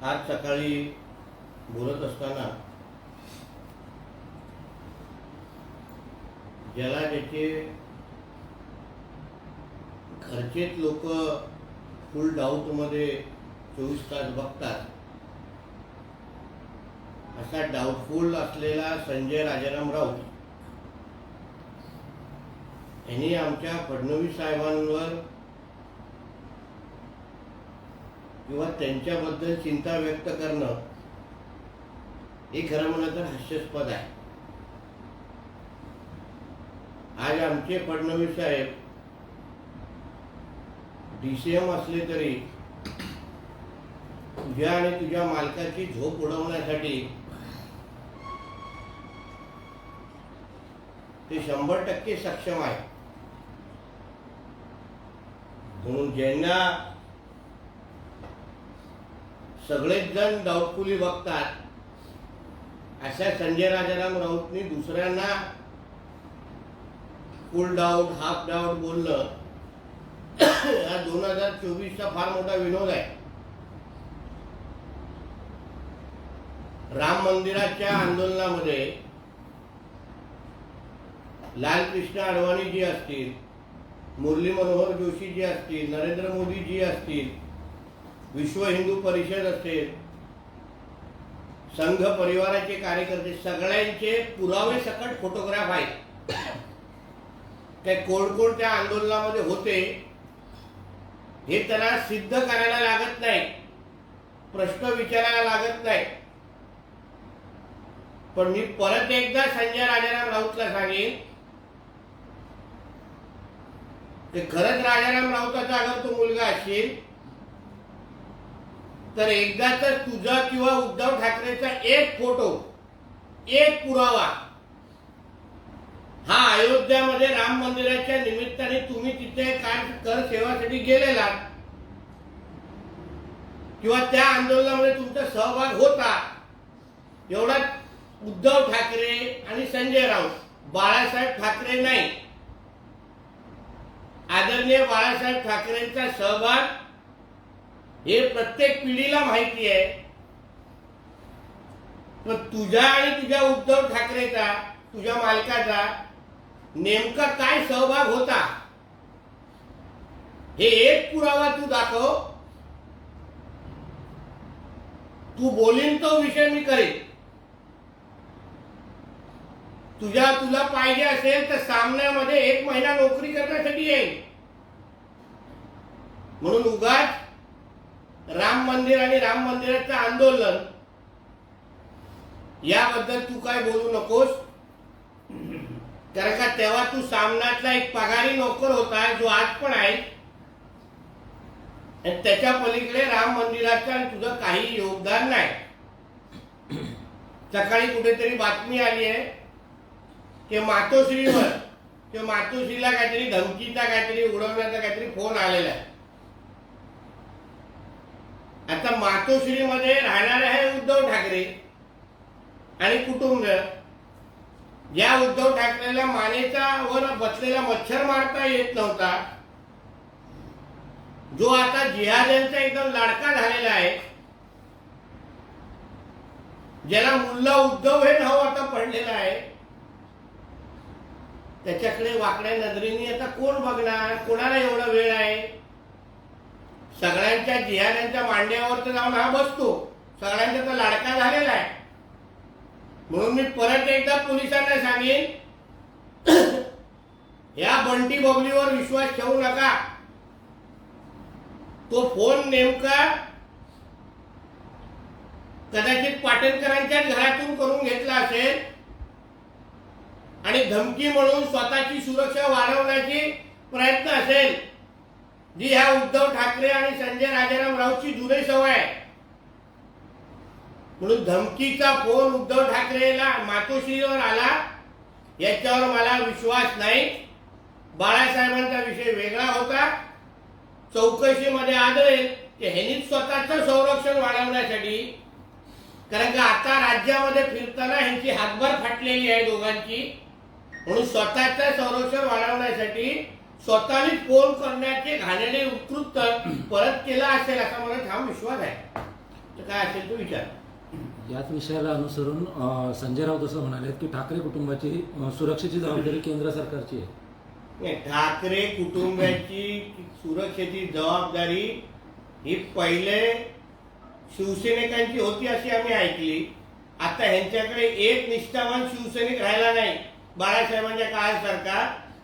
आज सकाळी बोलत असताना ज्याला ज्याचे घरचेच लोक फुल डाऊटमध्ये चोवीस तास बघतात असा डाऊटफुल असलेला संजय राजाराम राऊत यांनी आमच्या फडणवीस साहेबांवर किंवा त्यांच्याबद्दल चिंता व्यक्त करणं हे खरं म्हणलं तर हास्यास्पद आहे. आज आमचे फडणवीस साहेब डीसीएम असले तरी तुझ्या आणि तुझ्या मालकाची झोप उडवण्यासाठी ते शंभर टक्के सक्षम आहे म्हणून ज्यांना सगळेच जण डाऊटफुली बघतात. अशा संजय राजाराम राऊतनी दुसऱ्यांना फुल डाऊट हाफ डाऊट बोलणं हा दोन हजार चोवीसचा फार मोठा विनोद आहे. राम मंदिराच्या आंदोलनामध्ये लालकृष्ण अडवाणी जी असतील मुरली मनोहर जोशी जी असतील नरेंद्र मोदी जी असतील विश्व हिंदू परिषद असेल संघ परिवाराचे कार्यकर्ते सगळ्यांचे पुरावे सकट फोटोग्राफ आहेत. ते कोण कोण त्या आंदोलनामध्ये होते हे त्यांना सिद्ध करायला लागत नाही. प्रश्न विचारायला लागत नाही. पण मी परत एकदा संजय राजाराम राऊतला सांगेन ते खरंच राजाराम राऊताचा अगर तो मुलगा असेल तर एकदा तर तुझा किंवा उद्धव ठाकरेचा एक फोटो एक पुरावा हा अयोध्यामध्ये राम मंदिराच्या निमित्ताने तुम्ही तिथे काय कर सेवासाठी गेलेला. किंवा त्या आंदोलनामध्ये तुमचा सहभाग होता. एवढा उद्धव ठाकरे आणि संजय राऊत बाळासाहेब ठाकरे नाही. आदरणीय बाळासाहेब ठाकरेंचा सहभाग हे प्रत्येक पिढीला माहिती आहे. पण तुझ्या आणि तुझ्या उद्धव ठाकरेचा तुझ्या मालकाचा नेमका काय सहभाग होता? हे एक पुरावा तू दाखव. तू बोलीन तो विषय मी करेन. तुझ्या तुला पाहिजे असेल तर सामन्यामध्ये एक महिना नोकरी करण्यासाठी येईल म्हणून उगाच राम मंदिर आणि राम मंदिराचं आंदोलन याबद्दल तू काय बोलू नकोस? कारण का तेव्हा तू सामनातला एक पगारी नोकर होता जो आज पण आहे. आणि त्याच्या पलीकडे राम मंदिराचं आणि तुझं काही योगदान नाही. सकाळी कुठेतरी बातमी आली आहे की मातोश्रीवर किंवा मातोश्रीला काहीतरी धमकीचा काहीतरी उडवण्याचा काहीतरी फोन आलेला आहे. आता मातोश्रीमध्ये राहणारे आहे उद्धव ठाकरे आणि कुटुंब. या उद्धव ठाकरेला मानेचा वर बसलेला मच्छर मारता येत नव्हता. जो आता जिहाद्यांचा एकदम लाडका झालेला आहे. ज्याला मुल्ला उद्धव हे नाव आता पडलेलं आहे. त्याच्याकडे वाकड्या नजरेने आता कोण बघणार? कोणाला एवढा वेळ आहे? सगळ्यांच्या जिहाद्यांच्या मांड्यावर तर जाऊन हा बसतो. सगळ्यांचा तर लाडका झालेला आहे. म्हणून मी परत एकदा पोलिसांना सांगेन या बंटी बबलीवर विश्वास ठेवू नका. तो फोन नेमका कदाचित पाटेलकरांच्या घरातून करून घेतला असेल. आणि धमकी म्हणून स्वतःची सुरक्षा वाढवण्याची प्रयत्न असेल. जी ह्या उद्धव ठाकरे आणि संजय राजाराम राऊतची जुनी सवय आहे. म्हणून धमकीचा फोन उद्धव ठाकरेला मातोश्रीवर आला याच्यावर मला विश्वास नाही. बाळासाहेबांचा विषय वेगळा होता. चौकशीमध्ये आढळेल की ह्यांनी स्वतःचं संरक्षण वाढवण्यासाठी कारण का आता राज्यामध्ये फिरताना ह्यांची हातभर फाटलेली आहे दोघांची. म्हणून स्वतःचं संरक्षण वाढवण्यासाठी स्वतःनीच फोन करण्याचे घाणेरडे उत्कृत परत केला असेल असा मला ठाम विश्वास आहे. तर काय असेल तो विचार. याच विषयाला अनुसरून संजय राऊत असं म्हणाले की ठाकरे कुटुंबाची सुरक्षेची जबाबदारी केंद्र सरकारची आहे. ठाकरे कुटुंबाची सुरक्षेची जबाबदारी ही पहिले शिवसैनिकांची होती अशी आम्ही ऐकली. आता ह्यांच्याकडे एक निष्ठावान शिवसैनिक राहिला नाही. बाळासाहेबांच्या काळासारखा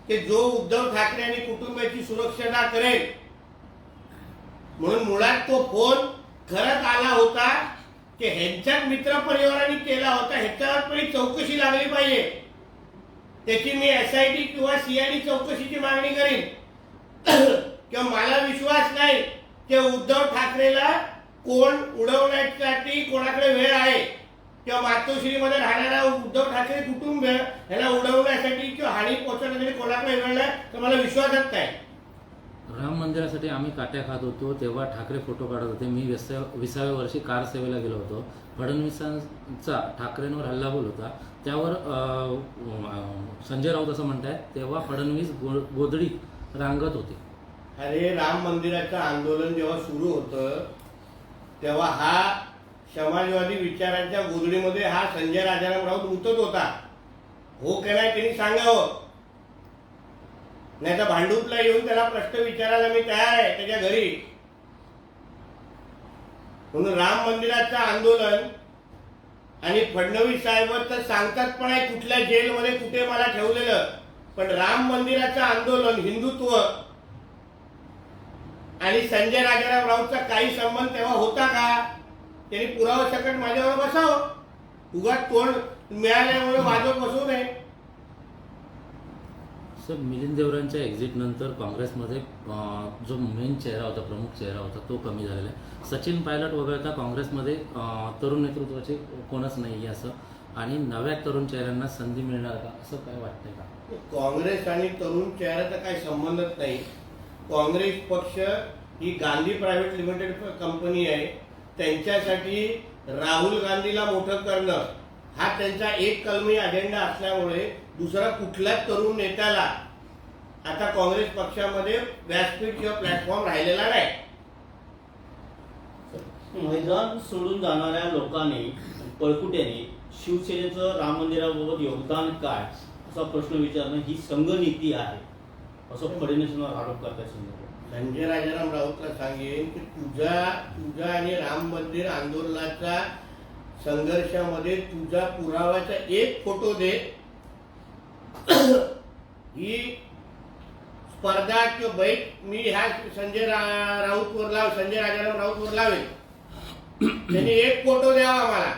की जो उद्धव ठाकरे आणि कुटुंबाची सुरक्षता करेल. म्हणून मुळात तो फोन खरंच आला होता की ह्यांच्याच मित्र परिवाराने केला होता. ह्याच्यावर पण चौकशी लागली पाहिजे. त्याची मी एस आय टी किंवा सीआयडी चौकशीची मागणी करीन. किंवा मला विश्वास नाही की उद्धव ठाकरेला कोण उडवण्यासाठी कोणाकडे वेळ आहे. किंवा मातोश्रीमध्ये राहणारा उद्धव ठाकरे कुटुंब ह्याला उडवण्यासाठी किंवा हानी पोहोचवण्यासाठी कोणाकडे नाही तर मला विश्वासच नाही. राम मंदिरासाठी आम्ही काट्या खात होतो तेव्हा ठाकरे फोटो काढत होते. मी विसा विसाव्या वर्षी कार सेवेला गेलो होतो. फडणवीसांचा ठाकरेंवर हल्ला बोल होता. त्यावर संजय राऊत असं म्हणतायत तेव्हा फडणवीस गो गोदडी रांगत होते. अरे राम मंदिराचं आंदोलन जेव्हा सुरू होतं तेव्हा हा समाजवादी विचारांच्या गोधडीमध्ये हा संजय राजाराम राऊत उतरत होता. हो का नाही त्यांनी सांगावं? नाही तर भांडूपला येऊन त्याला प्रश्न विचारायला मी तयार आहे त्याच्या घरी. म्हणून राम मंदिराचं आंदोलन आणि फडणवीस साहेब तर सांगतात पण आहे कुठल्या जेलमध्ये कुठे मला ठेवलेलं. पण राम मंदिराचं आंदोलन हिंदुत्व आणि संजय राजाराम राऊतचा काही संबंध तेव्हा होता का? त्यांनी पुरावा सकट माझ्यावर बसावं. उगाच तोंड मिळाल्यामुळे वाजवत बसू नये. सर मिलिंद देवरांच्या एक्झिट नंतर काँग्रेसमध्ये जो मेन चेहरा होता प्रमुख चेहरा होता तो कमी झालेला आहे. सचिन पायलट वगळता काँग्रेसमध्ये तरुण नेतृत्वाचे कोणच नाही आहे असं. आणि नव्या तरुण चेहऱ्यांना संधी मिळणार का? असं काय वाटतंय का? काँग्रेस आणि तरुण चेहऱ्याचा काही संबंधच नाही. काँग्रेस पक्ष ही गांधी प्रायव्हेट लिमिटेड कंपनी आहे. त्यांच्यासाठी राहुल गांधीला मोठं करणं हा त्यांचा एक कलमी अजेंडा असल्यामुळे दुसरा कुठल्याच तरुण नेत्याला आता काँग्रेस पक्षामध्ये व्यासपीठ किंवा प्लॅटफॉर्म राहिलेला नाही. मैदान सोडून जाणाऱ्या लोकांनी पळकुट्याने शिवसेनेचं राम मंदिराबाबत योगदान काय? असा प्रश्न विचारणं ही संघ नीती आहे असं फडणवीसांवर आरोप करतात संजय राजाराम राऊतला सांगेन की तुझा तुझा आणि राम मंदिर आंदोलनाचा संघर्षामध्ये तुझा पुराव्याचा एक फोटो दे. ही स्पर्धा किंवा बैठ मी ह्या संजय रा- राऊतवर लाव संजय राजाराम राऊतवर लावेल त्यांनी एक फोटो द्यावा आम्हाला.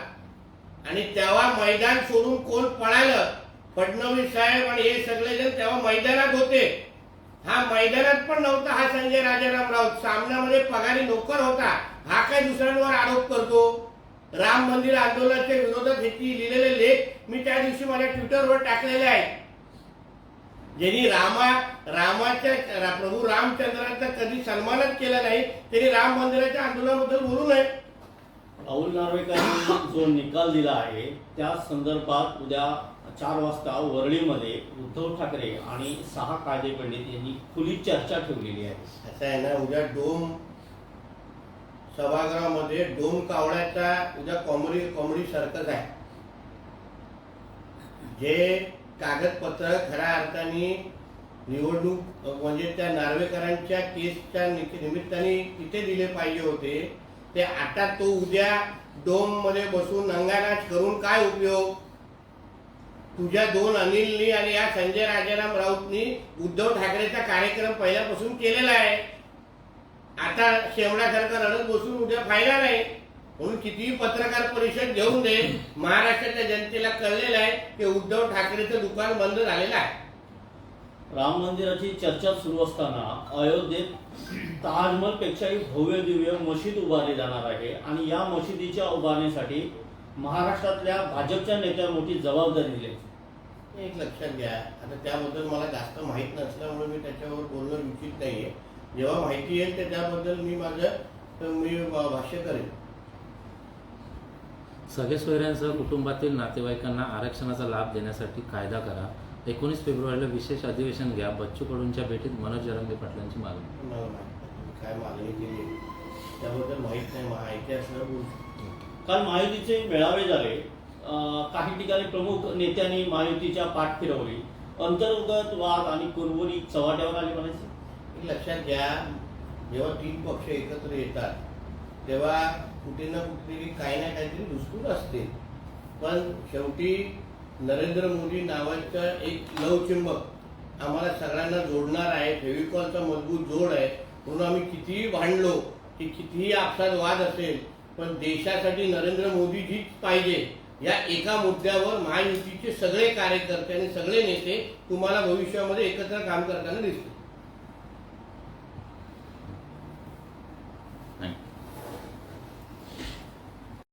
आणि तेव्हा मैदान सोडून कोण पळालं फडणवीस साहेब आणि हे सगळेजण तेव्हा मैदानात होते. हा मैदानात पण नव्हता हा संजय राजाराम राऊत सामन्यामध्ये पगारी नोकर होता. हा काय दुसऱ्यांवर आरोप करतो? राम मंदिर आंदोलनाच्या विरोधात ह्याची लिहिलेले लेख मी त्या दिवशी माझ्या ट्विटरवर टाकलेले आहेत. ज्यांनी रामा रामाच्या प्रभू रामचंद्रांचा कधी सन्मानच केला नाही त्यांनी राम मंदिराच्या आंदोलनाबद्दल बोलू नये. राहुल नार्वेकरांनी जो निकाल दिला आहे त्या संदर्भात उद्या चार वाजता वरळीमध्ये उद्धव ठाकरे आणि सहा कायदे पंडित यांनी खुली चर्चा ठेवलेली आहे. असं आहे ना उद्या डोम सभागृहामध्ये डोम कावळ्याचा उद्या कॉमेडी कॉमेडी सर्कस आहे. जे कागदपत्र खऱ्या अर्थाने निवडणूक म्हणजे त्या नार्वेकरांच्या केसच्या निमित्ताने तिथे दिले पाहिजे होते ते आता तो उद्या डोममध्ये बसून अंगानाच करून काय उपयोग? तुझ्या दोन अनिलनी आणि या संजय राजाराम राऊतनी उद्धव ठाकरेचा कार्यक्रम पहिल्यापासून केलेला आहे. आता शेवण्यासारखं रडत बसून उद्या फायदा नाही. म्हणून कितीही पत्रकार परिषद घेऊन दे महाराष्ट्राच्या जनतेला कळलेलं आहे की उद्धव ठाकरेचं दुकान बंद झालेलं आहे. राम मंदिराची चर्चा सुरू असताना अयोध्येत ताजमहल पेक्षाही भव्य दिव्य मशीद उभारली जाणार आहे आणि या मशिदीच्या उभारण्यासाठी महाराष्ट्रातल्या भाजपच्या नेत्या मोठी जबाबदारी दिली आहे. एक लक्षात घ्या. आता त्याबद्दल मला जास्त माहीत नसल्यामुळे मी त्याच्यावर बोलणं इच्छित नाहीये. जेव्हा माहिती येईल तर त्याबद्दल मी माझं मी भ- भाष्य करेन. सगळे सोयऱ्यांसह कुटुंबातील नातेवाईकांना आरक्षणाचा लाभ देण्यासाठी कायदा करा. एकोणीस फेब्रुवारीला विशेष अधिवेशन घ्या. बच्चू कडूंच्या भेटीत मनोज जरंगे पाटलांची मागणी. नाही काय मागणी केली. त्याबद्दल माहीत नाही. माहिती शकतो. काल महायुतीचे मेळावे झाले. काही ठिकाणी प्रमुख नेत्यांनी महायुतीच्या पाठ फिरवली. अंतर्गत वाद आणि कुरबुरी चव्हाट्यावर आली म्हणायचे? लक्षात घ्या जेव्हा तीन पक्ष एकत्र येतात तेव्हा कुठे ना कुठेतरी काही ना काहीतरी दुस्तूर असते. पण शेवटी नरेंद्र मोदी नावाचं एक लवचिंबक आम्हाला सगळ्यांना जोडणार आहे फेविकॉलचा मजबूत जोड आहे म्हणून आम्ही कितीही भांडलो की कितीही आपसात वाद असेल पण देशासाठी नरेंद्र मोदीजीच पाहिजे. या एका मुद्द्यावर महायुतीचे सगळे कार्यकर्ते आणि सगळे नेते तुम्हाला भविष्यामध्ये एकत्र काम करताना दिसतील.